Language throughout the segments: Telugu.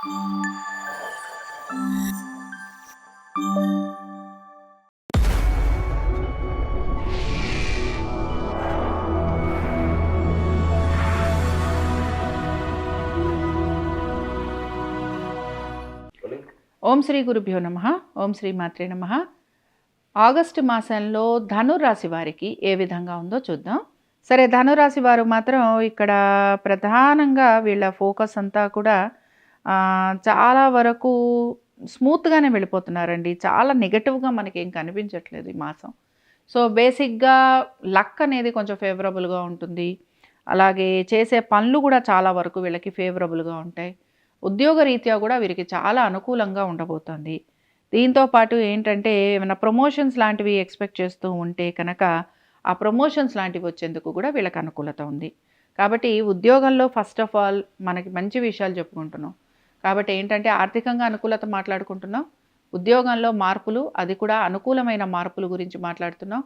ఓం శ్రీ గురుభ్యో నమ. ఓం శ్రీ మాత్రే నమ. ఆగస్టు మాసంలో ధనురాశి వారికి ఏ విధంగా ఉందో చూద్దాం. సరే ధనురాశి వారు మాత్రం ఇక్కడ ప్రధానంగా వీళ్ళ ఫోకస్ అంతా కూడా చాలా వరకు స్మూత్గానే వెళ్ళిపోతున్నారండి. చాలా నెగటివ్గా మనకి ఏం కనిపించట్లేదు ఈ మాసం. సో బేసిక్గా లక్ అనేది కొంచెం ఫేవరబుల్గా ఉంటుంది. అలాగే చేసే పనులు కూడా చాలా వరకు వీళ్ళకి ఫేవరబుల్గా ఉంటాయి. ఉద్యోగ రీత్యా కూడా వీరికి చాలా అనుకూలంగా ఉండబోతోంది. దీంతో పాటు ఏంటంటే ఏమైనా ప్రమోషన్స్ లాంటివి ఎక్స్పెక్ట్ చేస్తూ ఉంటే కనుక ఆ ప్రమోషన్స్ లాంటివి వచ్చేందుకు కూడా వీళ్ళకి అనుకూలత ఉంది. కాబట్టి ఉద్యోగంలో ఫస్ట్ ఆఫ్ ఆల్ మనకి మంచి విషయాలు చెప్పుకుంటున్నాం. కాబట్టి ఏంటంటే ఆర్థికంగా అనుకూలత మాట్లాడుకుంటున్నాం. ఉద్యోగంలో మార్పులు అది కూడా అనుకూలమైన మార్పుల గురించి మాట్లాడుతున్నాం.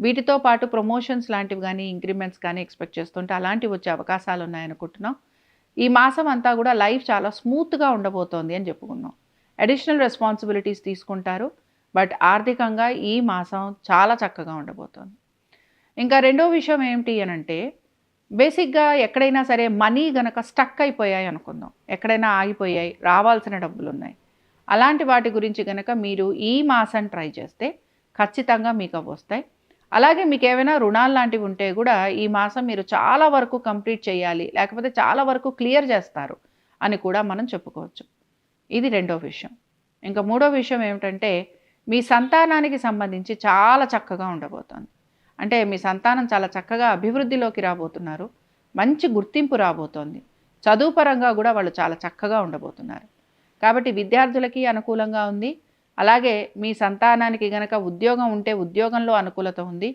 వీటితో పాటు ప్రమోషన్స్ లాంటివి కానీ ఇంక్రిమెంట్స్ కానీ ఎక్స్పెక్ట్ చేస్తుంటే అలాంటివి వచ్చే అవకాశాలు ఉన్నాయనుకుంటున్నాం. ఈ మాసం అంతా కూడా లైఫ్ చాలా స్మూత్గా ఉండబోతోంది అని చెప్పుకున్నాం. అడిషనల్ రెస్పాన్సిబిలిటీస్ తీసుకుంటారు బట్ ఆర్థికంగా ఈ మాసం చాలా చక్కగా ఉండబోతోంది. ఇంకా రెండో విషయం ఏమిటి అని అంటే బేసిక్గా ఎక్కడైనా సరే మనీ గనక స్టక్ అయిపోయాయి అనుకుందాం. ఎక్కడైనా ఆగిపోయాయి రావాల్సిన డబ్బులు ఉన్నాయి అలాంటి వాటి గురించి గనక మీరు ఈ మాసం ట్రై చేస్తే ఖచ్చితంగా మీకు అవి వస్తాయి. అలాగే మీకు ఏమైనా రుణాలు లాంటివి ఉంటే కూడా ఈ మాసం మీరు చాలా వరకు కంప్లీట్ చేయాలి లేకపోతే చాలా వరకు క్లియర్ చేస్తారు అని కూడా మనం చెప్పుకోవచ్చు. ఇది రెండో విషయం. ఇంకా మూడో విషయం ఏమిటంటే మీ సంతానానికి సంబంధించి చాలా చక్కగా ఉండబోతోంది. అంటే మీ సంతానం చాలా చక్కగా అభివృద్ధిలోకి రాబోతున్నారు. మంచి గుర్తింపు రాబోతోంది. చదువు పరంగా కూడా వాళ్ళు చాలా చక్కగా ఉండబోతున్నారు. కాబట్టి విద్యార్థులకి అనుకూలంగా ఉంది. అలాగే మీ సంతానానికి గనక ఉద్యోగం ఉంటే ఉద్యోగంలో అనుకూలత ఉంది.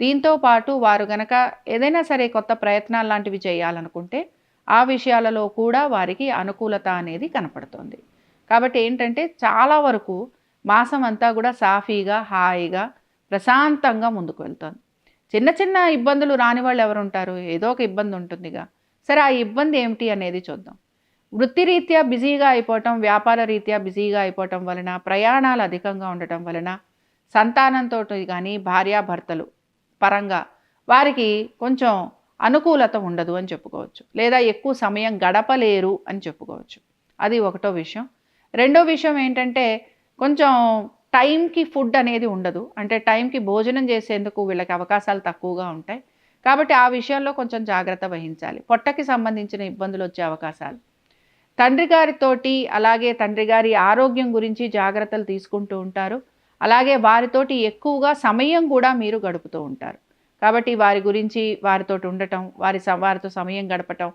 దీంతో పాటు వారు గనక ఏదైనా సరే కొత్త ప్రయత్నాలు లాంటివి చేయాలనుకుంటే ఆ విషయాలలో కూడా వారికి అనుకూలత అనేది కనపడుతుంది. కాబట్టి ఏంటంటే చాలా వరకు మాసం అంతా కూడా సాఫీగా హాయిగా ప్రశాంతంగా ముందుకు వెళ్తుంది. చిన్న చిన్న ఇబ్బందులు రాని వాళ్ళు ఎవరు ఉంటారు ఏదో ఒక ఇబ్బంది ఉంటుందిగా. సరే ఆ ఇబ్బంది ఏమిటి అనేది చూద్దాం. వృత్తిరీత్యా బిజీగా అయిపోవటం వ్యాపార రీత్యా బిజీగా అయిపోవటం వలన ప్రయాణాలు అధికంగా ఉండటం వలన సంతానంతో కానీ భార్యాభర్తలు పరంగా వారికి కొంచెం అనుకూలత ఉండదు అని చెప్పుకోవచ్చు. లేదా ఎక్కువ సమయం గడపలేరు అని చెప్పుకోవచ్చు. అది ఒకటో విషయం. రెండో విషయం ఏంటంటే కొంచెం టైంకి ఫుడ్ అనేది ఉండదు. అంటే టైంకి భోజనం చేసేందుకు వీళ్ళకి అవకాశాలు తక్కువగా ఉంటాయి. కాబట్టి ఆ విషయంలో కొంచెం జాగ్రత్త వహించాలి. పొట్టకి సంబంధించిన ఇబ్బందులు వచ్చే అవకాశాలు. తండ్రి గారితోటి అలాగే తండ్రి గారి ఆరోగ్యం గురించి జాగ్రత్తలు తీసుకుంటూ ఉంటారు. అలాగే వారితోటి ఎక్కువగా సమయం కూడా మీరు గడుపుతూ ఉంటారు. కాబట్టి వారి గురించి వారితో ఉండటం వారి వారితో సమయం గడపటం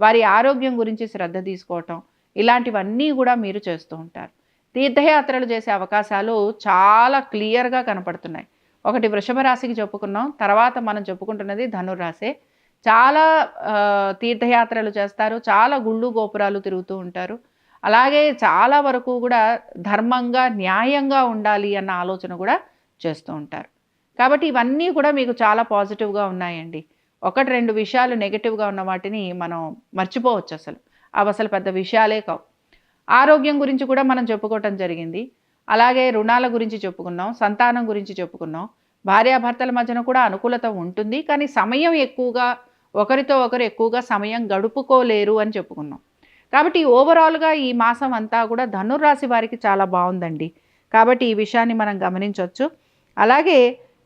వారి ఆరోగ్యం గురించి శ్రద్ధ తీసుకోవటం ఇలాంటివన్నీ కూడా మీరు చేస్తూ ఉంటారు. తీర్థయాత్రలు చేసే అవకాశాలు చాలా క్లియర్గా కనపడుతున్నాయి. ఒకటి వృషభ రాశికి చెప్పుకున్నాం తర్వాత మనం చెప్పుకుంటున్నది ధనుర్రాశే చాలా తీర్థయాత్రలు చేస్తారు చాలా గుళ్ళు గోపురాలు తిరుగుతూ ఉంటారు. అలాగే చాలా వరకు కూడా ధర్మంగా న్యాయంగా ఉండాలి అన్న ఆలోచన కూడా చేస్తూ ఉంటారు. కాబట్టి ఇవన్నీ కూడా మీకు చాలా పాజిటివ్గా ఉన్నాయండి. ఒకటి రెండు విషయాలు నెగిటివ్గా ఉన్న వాటిని మనం మర్చిపోవచ్చు అసలు. అవి అసలు పెద్ద విషయాలే కావు. ఆరోగ్యం గురించి కూడా మనం చెప్పుకోవటం జరిగింది. అలాగే రుణాల గురించి చెప్పుకున్నాం సంతానం గురించి చెప్పుకున్నాం. భార్యాభర్తల మధ్యన కూడా అనుకూలత ఉంటుంది. కానీ సమయం ఎక్కువగా ఒకరితో ఒకరు ఎక్కువగా సమయం గడుపుకోలేరు అని చెప్పుకున్నాం. కాబట్టి ఓవరాల్గా ఈ మాసం అంతా కూడా ధనుర్రాశి వారికి చాలా బాగుందండి. కాబట్టి ఈ విషయాన్ని మనం గమనించవచ్చు అలాగే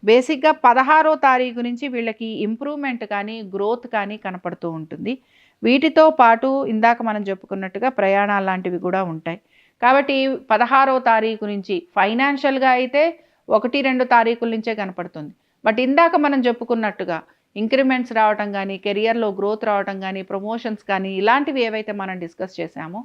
బేసిక్గా పదహారో తారీఖు నుంచి వీళ్ళకి ఇంప్రూవ్మెంట్ కానీ గ్రోత్ కానీ కనపడుతూ ఉంటుంది. వీటితో పాటు ఇందాక మనం చెప్పుకున్నట్టుగా ప్రయాణాలు లాంటివి కూడా ఉంటాయి. కాబట్టి పదహారో తారీఖు నుంచి ఫైనాన్షియల్గా అయితే ఒకటి రెండు తారీఖుల నుంచే కనపడుతుంది. బట్ ఇందాక మనం చెప్పుకున్నట్టుగా ఇంక్రిమెంట్స్ రావటం కానీ కెరియర్లో గ్రోత్ రావటం కానీ ప్రమోషన్స్ కానీ ఇలాంటివి ఏవైతే మనం డిస్కస్ చేశామో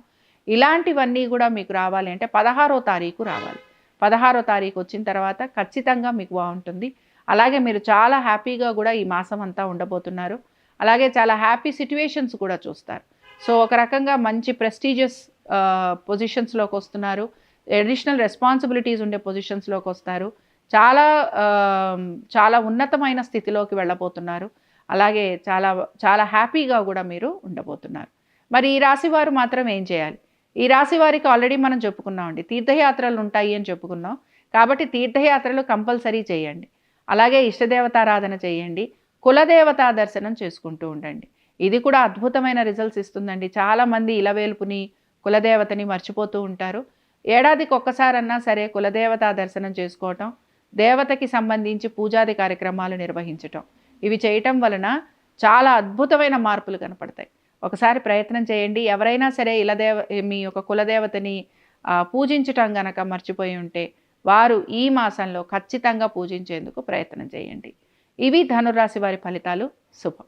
ఇలాంటివన్నీ కూడా మీకు రావాలి అంటే పదహారో తారీఖు రావాలి. పదహారో తారీఖు వచ్చిన తర్వాత ఖచ్చితంగా మీకు బాగుంటుంది. అలాగే మీరు చాలా హ్యాపీగా కూడా ఈ మాసం అంతా ఉండబోతున్నారు. అలాగే చాలా హ్యాపీ సిట్యువేషన్స్ కూడా చూస్తారు. సో ఒక రకంగా మంచి ప్రెస్టీజియస్ పొజిషన్స్లోకి వస్తున్నారు. అడిషనల్ రెస్పాన్సిబిలిటీస్ ఉండే పొజిషన్స్లోకి వస్తారు. చాలా చాలా ఉన్నతమైన స్థితిలోకి వెళ్ళబోతున్నారు. అలాగే చాలా చాలా హ్యాపీగా కూడా మీరు ఉండబోతున్నారు. మరి ఈ రాశి వారు మాత్రం ఏం చేయాలి? ఈ రాశి వారికి ఆల్రెడీ మనం చెప్పుకున్నామండి తీర్థయాత్రలు ఉంటాయి అని చెప్పుకున్నాం. కాబట్టి తీర్థయాత్రలు కంపల్సరీ చేయండి. అలాగే ఇష్టదేవతారాధన చేయండి. కులదేవతా దర్శనం చేసుకుంటూ ఉండండి. ఇది కూడా అద్భుతమైన రిజల్ట్స్ ఇస్తుందండి. చాలామంది ఇలవేల్పుని కులదేవతని మర్చిపోతూ ఉంటారు. ఏడాదికి ఒక్కసారన్నా సరే కులదేవతా దర్శనం చేసుకోవటం దేవతకి సంబంధించి పూజాది కార్యక్రమాలు నిర్వహించటం ఇవి చేయటం వలన చాలా అద్భుతమైన మార్పులు కనపడతాయి. ఒకసారి ప్రయత్నం చేయండి. ఎవరైనా సరే ఇలదేవ మీ యొక్క కులదేవతని పూజించటం గనక మర్చిపోయి ఉంటే వారు ఈ మాసంలో ఖచ్చితంగా పూజించేందుకు ప్రయత్నం చేయండి. ఇవి ధనురాశి వారి ఫలితాలు. శుభం.